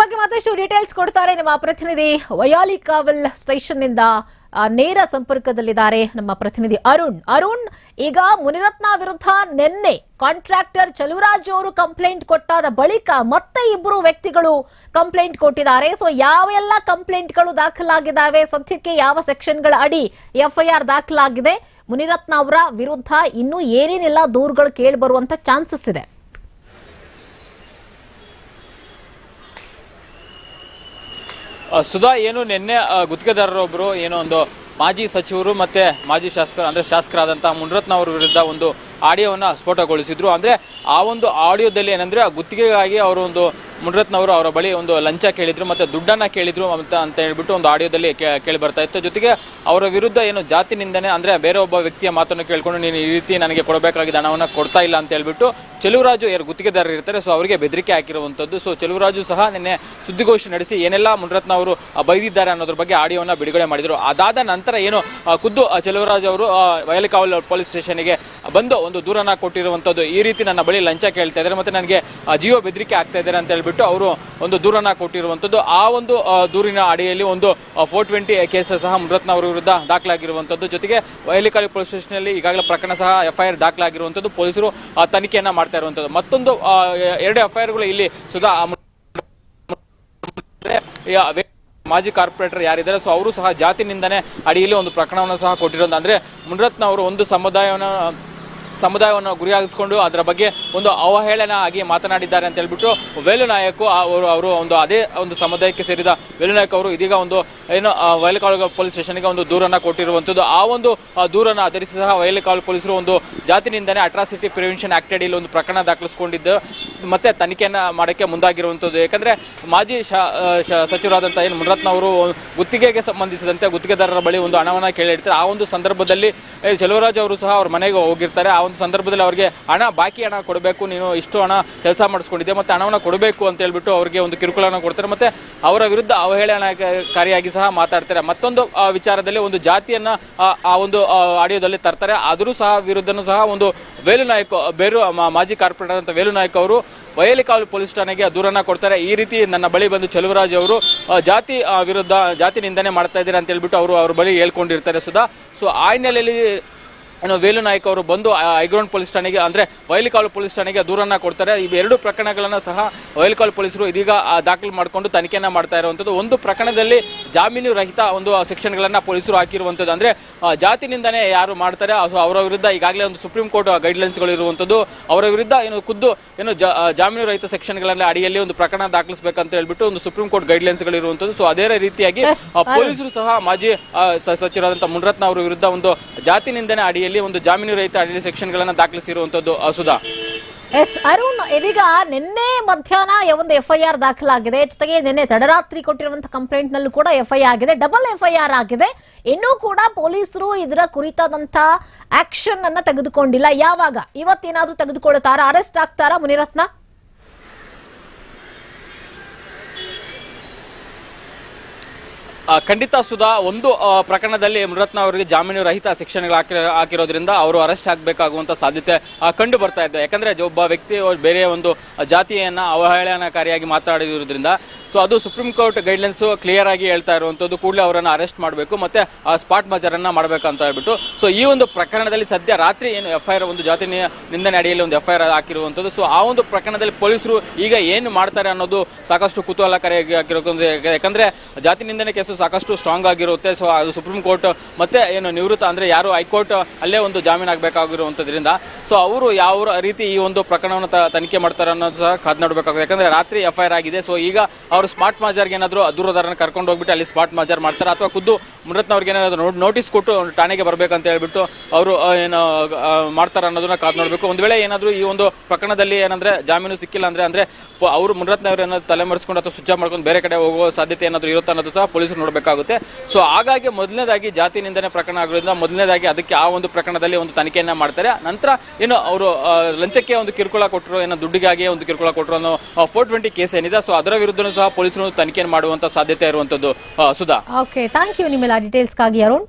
ಬಗ್ಗೆ ಮತ್ತಷ್ಟು ಡೀಟೇಲ್ಸ್ ಕೊಡ್ತಾರೆ ನಮ್ಮ ಪ್ರತಿನಿಧಿ ವಯಾಲಿ ಕಾವಲ್ ಸ್ಟೇಷನ್ನಿಂದ ನೇರ ಸಂಪರ್ಕದಲ್ಲಿದ್ದಾರೆ ನಮ್ಮ ಪ್ರತಿನಿಧಿ ಅರುಣ್. ಅರುಣ್, ಈಗ ಮುನಿರತ್ನ ವಿರುದ್ಧ ನಿನ್ನೆ ಕಾಂಟ್ರಾಕ್ಟರ್ ಚಲುವರಾಜ್ ಅವರು ಕಂಪ್ಲೇಂಟ್ ಕೊಟ್ಟಾದ ಬಳಿಕ ಮತ್ತೆ ಇಬ್ಬರು ವ್ಯಕ್ತಿಗಳು ಕಂಪ್ಲೇಂಟ್ ಕೊಟ್ಟಿದ್ದಾರೆ. ಸೊ ಯಾವೆಲ್ಲ ಕಂಪ್ಲೇಂಟ್ಗಳು ದಾಖಲಾಗಿದ್ದಾವೆ? ಸದ್ಯಕ್ಕೆ ಯಾವ ಸೆಕ್ಷನ್ಗಳ ಅಡಿ ಎಫ್ಐಆರ್ ದಾಖಲಾಗಿದೆ? ಮುನಿರತ್ನ ಅವರ ವಿರುದ್ಧ ಇನ್ನೂ ಏನೇನೆಲ್ಲ ದೂರುಗಳು ಕೇಳಿ ಬರುವಂತ ಚಾನ್ಸಸ್ ಇದೆ. ಸುಧಾ, ಏನು ನಿನ್ನೆ ಗುತ್ತಿಗೆದಾರರೊಬ್ಬರು ಏನೋ ಒಂದು ಮಾಜಿ ಸಚಿವರು ಮತ್ತೆ ಮಾಜಿ ಶಾಸಕರು, ಅಂದ್ರೆ ಶಾಸಕರಾದಂಥ ಮುನರತ್ನ ಅವರ ವಿರುದ್ಧ ಒಂದು ಆಡಿಯೋವನ್ನ ಸ್ಫೋಟಗೊಳಿಸಿದ್ರು. ಅಂದರೆ ಆ ಒಂದು ಆಡಿಯೋದಲ್ಲಿ ಏನಂದರೆ ಆ ಗುತ್ತಿಗೆಗಾಗಿ ಅವರು ಒಂದು ಮುನರತ್ನ ಅವರು ಅವರ ಬಳಿ ಒಂದು ಲಂಚ ಕೇಳಿದ್ರು ಮತ್ತು ದುಡ್ಡನ್ನು ಕೇಳಿದ್ರು ಅಂತ ಅಂತ ಹೇಳ್ಬಿಟ್ಟು ಒಂದು ಆಡಿಯೋದಲ್ಲಿ ಕೇ- ಕೇಳಿ ಬರ್ತಾ ಇತ್ತು. ಜೊತೆಗೆ ಅವರ ವಿರುದ್ಧ ಏನು ಜಾತಿ ನಿಂದನೆ ಅಂದರೆ ಬೇರೆ ಒಬ್ಬ ವ್ಯಕ್ತಿಯ ಮಾತನ್ನು ಕೇಳ್ಕೊಂಡು ನೀನು ಈ ರೀತಿ ನನಗೆ ಕೊಡಬೇಕಾಗಿದ್ದ ಹಣವನ್ನು ಕೊಡ್ತಾ ಇಲ್ಲ ಅಂತ ಹೇಳ್ಬಿಟ್ಟು ಚೆಲುವರಾಜು ಯಾರು ಗುತ್ತಿಗೆದಾರರು ಇರ್ತಾರೆ, ಸೊ ಅವರಿಗೆ ಬೆದರಿಕೆ ಹಾಕಿರುವಂಥದ್ದು ಸೊ ಚೆಲುವರಾಜು ಸಹ ನಿನ್ನೆ ಸುದ್ದಿಗೋಷ್ಠಿ ನಡೆಸಿ ಏನೆಲ್ಲ ಮುನರತ್ನ ಅವರು ಬೈದಿದ್ದಾರೆ ಅನ್ನೋದ್ರ ಬಗ್ಗೆ ಆಡಿಯೋವನ್ನು ಬಿಡುಗಡೆ ಮಾಡಿದರು. ಅದಾದ ನಂತರ ಏನು ಖುದ್ದು ಚೆಲುವರಾಜು ಅವರು ವಯಲಿಕಾವಲ್ ಪೊಲೀಸ್ ಸ್ಟೇಷನ್ಗೆ ಬಂದು ಒಂದು ದೂರನ ಕೊಟ್ಟಿರುವಂತದ್ದು ಈ ರೀತಿ ನನ್ನ ಬಳಿ ಲಂಚ ಕೇಳ್ತಾ ಇದ್ದಾರೆ. ಮತ್ತೆ ನನಗೆ ಜಿಯೋ ಬೆದರಿಕೆ ಆಗ್ತಾ ಇದ್ದಾರೆ ಅಂತ ಹೇಳ್ಬಿಟ್ಟು ಅವರು ಒಂದು ದೂರನ ಕೊಟ್ಟಿರುವಂತದ್ದು. ಆ ಒಂದು ದೂರಿನ ಅಡಿಯಲ್ಲಿ ಒಂದು ಫೋರ್ ಟ್ವೆಂಟಿ ಕೇಸ್ ಸಹ ಮೃತ್ನ ಅವರ ವಿರುದ್ಧ ದಾಖಲಾಗಿರುವಂಥದ್ದು ಜೊತೆಗೆ ವಯಲಿಕಾಲಿ ಪೊಲೀಸ್ ಸ್ಟೇಷನ್ ಈಗಾಗಲೇ ಪ್ರಕರಣ ಸಹ ಎಫ್ಐಆರ್ ದಾಖಲಾಗಿರುವಂಥದ್ದು ಪೊಲೀಸರು ತನಿಖೆಯನ್ನ ಮಾಡ್ತಾ ಇರುವಂತದ್ದು. ಮತ್ತೊಂದು ಎರಡು ಎಫ್ಐಆರ್ಗಳು ಇಲ್ಲಿ ಸುಧಾ ಮಾಜಿ ಕಾರ್ಪೊರೇಟರ್ ಯಾರಿದ್ದಾರೆ, ಸೊ ಅವರು ಸಹ ಜಾತಿ ನಿಂದನೆ ಅಡಿಯಲ್ಲಿ ಒಂದು ಪ್ರಕರಣವನ್ನು ಸಹ ಕೊಟ್ಟಿರೋದು ಅಂದ್ರೆ ಮುನರತ್ನ ಅವರು ಒಂದು ಸಮುದಾಯವನ್ನು ಸಮುದಾಯವನ್ನು ಗುರಿಯಾಗಿಸಿಕೊಂಡು ಅದರ ಬಗ್ಗೆ ಒಂದು ಅವಹೇಳನ ಆಗಿ ಮಾತನಾಡಿದ್ದಾರೆ ಅಂತ ಹೇಳ್ಬಿಟ್ಟು ವೇಲು ನಾಯಕ್ ಅವರು ಅವರು ಒಂದು ಅದೇ ಒಂದು ಸಮುದಾಯಕ್ಕೆ ಸೇರಿದ ವೇಲು ನಾಯಕ್ ಅವರು ಇದೀಗ ಒಂದು ಏನು ವೈಲಕಾಳು ಪೊಲೀಸ್ ಸ್ಟೇಷನ್ಗೆ ಒಂದು ದೂರನ್ನು ಕೊಟ್ಟಿರುವಂಥದ್ದು. ಆ ಒಂದು ದೂರನ್ನು ಆಧರಿಸಿ ಸಹ ವಯಲಕಾಳು ಪೊಲೀಸರು ಒಂದು ಜಾತಿನಿಂದನೇ ಅಟ್ರಾಸಿಟಿ ಪ್ರಿವೆನ್ಷನ್ ಆಕ್ಟ್ ಅಡಿಯಲ್ಲಿ ಒಂದು ಪ್ರಕರಣ ದಾಖಲಿಸಿಕೊಂಡಿದ್ದು. ಮತ್ತೆ ತನಿಖೆಯನ್ನು ಮಾಡೋಕ್ಕೆ ಮುಂದಾಗಿರುವಂಥದ್ದು. ಯಾಕಂದರೆ ಮಾಜಿ ಸಚಿವರಾದಂಥ ಏನು ಮುನರತ್ನ ಅವರು ಗುತ್ತಿಗೆಗೆ ಸಂಬಂಧಿಸಿದಂತೆ ಗುತ್ತಿಗೆದಾರರ ಬಳಿ ಒಂದು ಹಣವನ್ನು ಕೇಳಿರ್ತಾರೆ. ಆ ಒಂದು ಸಂದರ್ಭದಲ್ಲಿ ಚಲುವರಾಜ್ ಅವರು ಸಹ ಅವ್ರ ಮನೆಗೆ ಹೋಗಿರ್ತಾರೆ. ಆ ಸಂದರ್ಭದಲ್ಲಿ ಅವರಿಗೆ ಹಣ ಬಾಕಿ ಹಣ ಕೊಡಬೇಕು ನೀನು ಇಷ್ಟು ಹಣ ಕೆಲಸ ಮಾಡಿಸ್ಕೊಂಡಿದ್ದೆ ಮತ್ತೆ ಹಣವನ್ನು ಕೊಡಬೇಕು ಅಂತ ಹೇಳ್ಬಿಟ್ಟು ಅವರಿಗೆ ಒಂದು ಕಿರುಕುಳನ ಕೊಡ್ತಾರೆ ಮತ್ತೆ ಅವರ ವಿರುದ್ಧ ಅವಹೇಳನಕಾರಿಯಾಗಿ ಸಹ ಮಾತಾಡ್ತಾರೆ. ಮತ್ತೊಂದು ವಿಚಾರದಲ್ಲಿ ಒಂದು ಜಾತಿಯನ್ನ ಆ, ಒಂದು ಆಡಿಯೋದಲ್ಲಿ ತರ್ತಾರೆ. ಆದರೂ ಸಹ ವಿರುದ್ಧನೂ ಸಹ ಒಂದು ವೇಲು ನಾಯಕ್ ಬೇರು ಮಾಜಿ ಕಾರ್ಪೊರೇಟರ್ ಅಂತ ವೇಲು ನಾಯಕ್ ಅವರು ವಯಲಿಕಾವಲು ಪೊಲೀಸ್ ಠಾಣೆಗೆ ದೂರನ್ನ ಕೊಡ್ತಾರೆ. ಈ ರೀತಿ ನನ್ನ ಬಳಿ ಬಂದು ಚೆಲುವರಾಜ್ ಅವರು ಜಾತಿ ವಿರುದ್ಧ ಜಾತಿ ನಿಂದನೆ ಮಾಡ್ತಾ ಇದ್ದೀರಾ ಅಂತ ಹೇಳ್ಬಿಟ್ಟು ಅವರು ಅವ್ರ ಬಳಿ ಹೇಳ್ಕೊಂಡಿರ್ತಾರೆ ಸುಧಾ. ಸೊ ಆ ಹಿನ್ನೆಲೆಯಲ್ಲಿ ಏನು ವೇಲು ನಾಯಕ್ ಅವರು ಬಂದು ಐಗ್ರೌಂಡ್ ಪೊಲೀಸ್ ಠಾಣೆಗೆ ಅಂದ್ರೆ ವೈಲಿಕಾಲು ಪೊಲೀಸ್ ಠಾಣೆಗೆ ದೂರನ್ನ ಕೊಡ್ತಾರೆ. ಈ ಎರಡು ಪ್ರಕರಣಗಳನ್ನ ಸಹ ವೈಲಿಕಾಲು ಪೊಲೀಸರು ಇದೀಗ ದಾಖಲು ಮಾಡಿಕೊಂಡು ತನಿಖೆಯನ್ನ ಮಾಡ್ತಾ ಇರುವಂತದ್ದು ಒಂದು ಪ್ರಕರಣದಲ್ಲಿ ಜಾಮೀನು ರಹಿತ ಒಂದು ಸೆಕ್ಷನ್ಗಳನ್ನ ಪೊಲೀಸರು ಹಾಕಿರುವಂತದ್ದು ಅಂದ್ರೆ ಆ, ಜಾತಿ ನಿಂದನೆ ಯಾರು ಮಾಡ್ತಾರೆ ಅವರ ವಿರುದ್ಧ ಈಗಾಗಲೇ ಒಂದು ಸುಪ್ರೀಂ ಕೋರ್ಟ್ ಗೈಡ್ಲೈನ್ಸ್ಗಳು ಇರುವಂತದ್ದು ಅವರ ವಿರುದ್ಧ ಏನು ಖುದ್ದು ಏನು ಜಾಮೀನು ರಹಿತ ಸೆಕ್ಷನ್ಗಳನ್ನ ಅಡಿಯಲ್ಲಿ ಒಂದು ಪ್ರಕರಣ ದಾಖಲಿಸಬೇಕಂತ ಹೇಳ್ಬಿಟ್ಟು ಒಂದು ಸುಪ್ರೀಂ ಕೋರ್ಟ್ ಗೈಡ್ಲೈನ್ಸ್ಗಳು ಇರುವಂತದ್ದು ಸೊ ಅದೇ ರೀತಿಯಾಗಿ ಪೊಲೀಸರು ಸಹ ಮಾಜಿ ಸಚಿವರಾದಂತಹ ಮುನ್ರತ್ನ ಅವರ ವಿರುದ್ಧ ಒಂದು ಜಾತಿ ನಿಂದನೆ ಅಡಿಯಲ್ಲಿ ಒಂದು ಜಾಮೀನು ರಹಿತ ಅಡಿಯಲ್ಲಿ ಸೆಕ್ಷನ್ಗಳನ್ನು ದಾಖಲಿಸಿರುವಂತದ್ದು ಸುಧಾ ಎಸ್, ಅರುಣ್, ಇದೀಗ ನಿನ್ನೆ ಮಧ್ಯಾಹ್ನ ಒಂದು ಎಫ್ಐಆರ್ ದಾಖಲಾಗಿದೆ. ಜೊತೆಗೆ ನಿನ್ನೆ ತಡರಾತ್ರಿ ಕೊಟ್ಟಿರುವಂತಹ ಕಂಪ್ಲೇಂಟ್ ನಲ್ಲೂ ಕೂಡ ಎಫ್ಐಆರ್ ಆಗಿದೆ. ಡಬಲ್ ಎಫ್ಐಆರ್ ಆಗಿದೆ. ಇನ್ನೂ ಕೂಡ ಪೊಲೀಸರು ಇದರ ಕುರಿತಾದಂತ ಆಕ್ಷನ್ ಅನ್ನ ತೆಗೆದುಕೊಂಡಿಲ್ಲ. ಯಾವಾಗ? ಇವತ್ತೇನಾದ್ರೂ ತೆಗೆದುಕೊಳ್ತಾರಾ ಅರೆಸ್ಟ್ ಆಗ್ತಾರಾ ಮುನಿರತ್ನ? ಖಂಡಿತ ಸುಧಾ, ಒಂದು ಪ್ರಕರಣದಲ್ಲಿ ಮೃತ್ನ ಅವರಿಗೆ ಜಾಮೀನು ರಹಿತ ಶಿಕ್ಷಣಗಳು ಹಾಕಿ, ಹಾಕಿರೋದ್ರಿಂದ ಅವರು ಅರೆಸ್ಟ್ ಆಗಬೇಕಾಗುವಂತ ಸಾಧ್ಯತೆ ಕಂಡು ಬರ್ತಾ ಇದೆ. ಯಾಕಂದ್ರೆ ಒಬ್ಬ ವ್ಯಕ್ತಿ ಬೇರೆ ಒಂದು ಜಾತಿಯನ್ನ ಅವಹೇಳನಕಾರಿಯಾಗಿ ಮಾತಾಡಿರೋದ್ರಿಂದ ಸೊ ಅದು ಸುಪ್ರೀಂ ಕೋರ್ಟ್ ಗೈಡ್ಲೈನ್ಸ್ ಕ್ಲಿಯರ್ ಆಗಿ ಹೇಳ್ತಾ ಇರುವಂತದ್ದು ಕೂಡಲೇ ಅವರನ್ನು ಅರೆಸ್ಟ್ ಮಾಡಬೇಕು ಮತ್ತೆ ಆ ಸ್ಪಾಟ್ ಮಜರನ್ನ ಮಾಡಬೇಕಂತ ಹೇಳ್ಬಿಟ್ಟು. ಸೊ ಈ ಒಂದು ಪ್ರಕರಣದಲ್ಲಿ ಸದ್ಯ ರಾತ್ರಿ ಏನು ಎಫ್ಐಆರ್ ಒಂದು ಜಾತಿ ನಿಂದನೆ ಅಡಿಯಲ್ಲಿ ಒಂದು ಎಫ್ಐಆರ್ ಹಾಕಿರುವಂತದ್ದು ಸೊ ಆ ಒಂದು ಪ್ರಕರಣದಲ್ಲಿ ಪೊಲೀಸರು ಈಗ ಏನು ಮಾಡ್ತಾರೆ ಅನ್ನೋದು ಸಾಕಷ್ಟು ಕುತೂಹಲಕಾರಿಯಾಗಿ ಆಗಿರೋದು ಯಾಕಂದ್ರೆ ಜಾತಿ ನಿಂದನೆ ಕೇಸು ಸಾಕಷ್ಟು ಸ್ಟ್ರಾಂಗ್ ಆಗಿರುತ್ತೆ. ಸೊ ಅದು ಸುಪ್ರೀಂ ಕೋರ್ಟ್ ಮತ್ತೆ ಏನು ನಿವೃತ್ತ ಅಂದ್ರೆ ಯಾರು ಹೈಕೋರ್ಟ್ ಅಲ್ಲೇ ಒಂದು ಜಾಮೀನು ಆಗಬೇಕಾಗಿರುವಂತದ್ರಿಂದ ಸೊ ಅವರು ಯಾವ ರೀತಿ ಈ ಒಂದು ಪ್ರಕರಣವನ್ನು ತನಿಖೆ ಮಾಡ್ತಾರೆ ಅನ್ನೋದು ಸಹ ಕಾದ್ ನೋಡಬೇಕಾಗುತ್ತೆ. ಯಾಕಂದ್ರೆ ರಾತ್ರಿ ಎಫ್ಐಆರ್ ಆಗಿದೆ. ಸೊ ಈಗ ಅವರು ಸ್ಮಾರ್ಟ್ ಮಾಜರ್ಗೆ ಏನಾದರೂ ದೂರದಾರನ ಕರ್ಕೊಂಡು ಹೋಗ್ಬಿಟ್ಟು ಅಲ್ಲಿ ಸ್ಮಾರ್ಟ್ ಮಾಜರ್ ಮಾಡ್ತಾರೆ? ಅಥವಾ ಖುದ್ದು ಮುರತ್ನ ಅವ್ರಿಗೆ ಏನಾದ್ರು ನೋಟಿಸ್ ಕೊಟ್ಟು ಅವ್ರು ಠಾಣೆಗೆ ಬರಬೇಕಂತ ಹೇಳ್ಬಿಟ್ಟು ಅವರು ಏನು ಮಾಡ್ತಾರೆ ಅನ್ನೋದನ್ನ ಕಾದು ನೋಡಬೇಕು. ಒಂದು ವೇಳೆ ಏನಾದರೂ ಈ ಒಂದು ಪ್ರಕರಣದಲ್ಲಿ ಏನಂದ್ರೆ ಜಾಮೀನು ಸಿಕ್ಕಿಲ್ಲ ಅಂದ್ರೆ ಅಂದ್ರೆ ಅವರು ಮುರತ್ನ ಅವರು ಏನಾದ್ರು ತಲೆ ಮರೆಸ್ಕೊಂಡು ಅಥವಾ ಸ್ವಿಚ್ ಮಾಡ್ಕೊಂಡು ಬೇರೆ ಕಡೆ ಹೋಗೋ ಸಾಧ್ಯತೆ ಏನಾದರೂ ಇರುತ್ತೆ ಅನ್ನೋದು ಸಹ ಪೊಲೀಸರು ನೋಡಬೇಕಾಗುತ್ತೆ. ಸೊ ಹಾಗಾಗಿ ಮೊದಲನೇದಾಗಿ ಜಾತಿ ನಿಂದನೆ ಪ್ರಕರಣ ಆಗಿರೋದ್ರಿಂದ ಮೊದಲನೇದಾಗಿ ಅದಕ್ಕೆ ಆ ಒಂದು ಪ್ರಕರಣದಲ್ಲಿ ಒಂದು ತನಿಖೆಯನ್ನ ಮಾಡ್ತಾರೆ. ನಂತರ ಏನು ಅವರು ಲಂಚಕ್ಕೆ ಒಂದು ಕಿರುಕುಳ ಕೊಟ್ಟರು ಏನೋ ದುಡ್ಡಿಗಾಗಿ ಒಂದು ಕಿರುಕುಳ ಕೊಟ್ಟರು ಅನ್ನೋ ಫೋರ್ ಟ್ವೆಂಟಿ ಕೇಸ್ ಏನಿದೆ. ಸೊ ಅದರ ವಿರುದ್ಧನೂ ಸಹ ಪೊಲೀಸರು ತನಿಖೆ ಮಾಡುವಂತ ಸಾಧ್ಯತೆ ಇರುವಂತದ್ದು. ಸುಧಾ. ಓಕೆ ಥ್ಯಾಂಕ್ ಯು ನಿಮ್ಮೆಲ್ಲ ಡೀಟೇಲ್ಸ್ಗಾಗಿ ಅರುಣ್.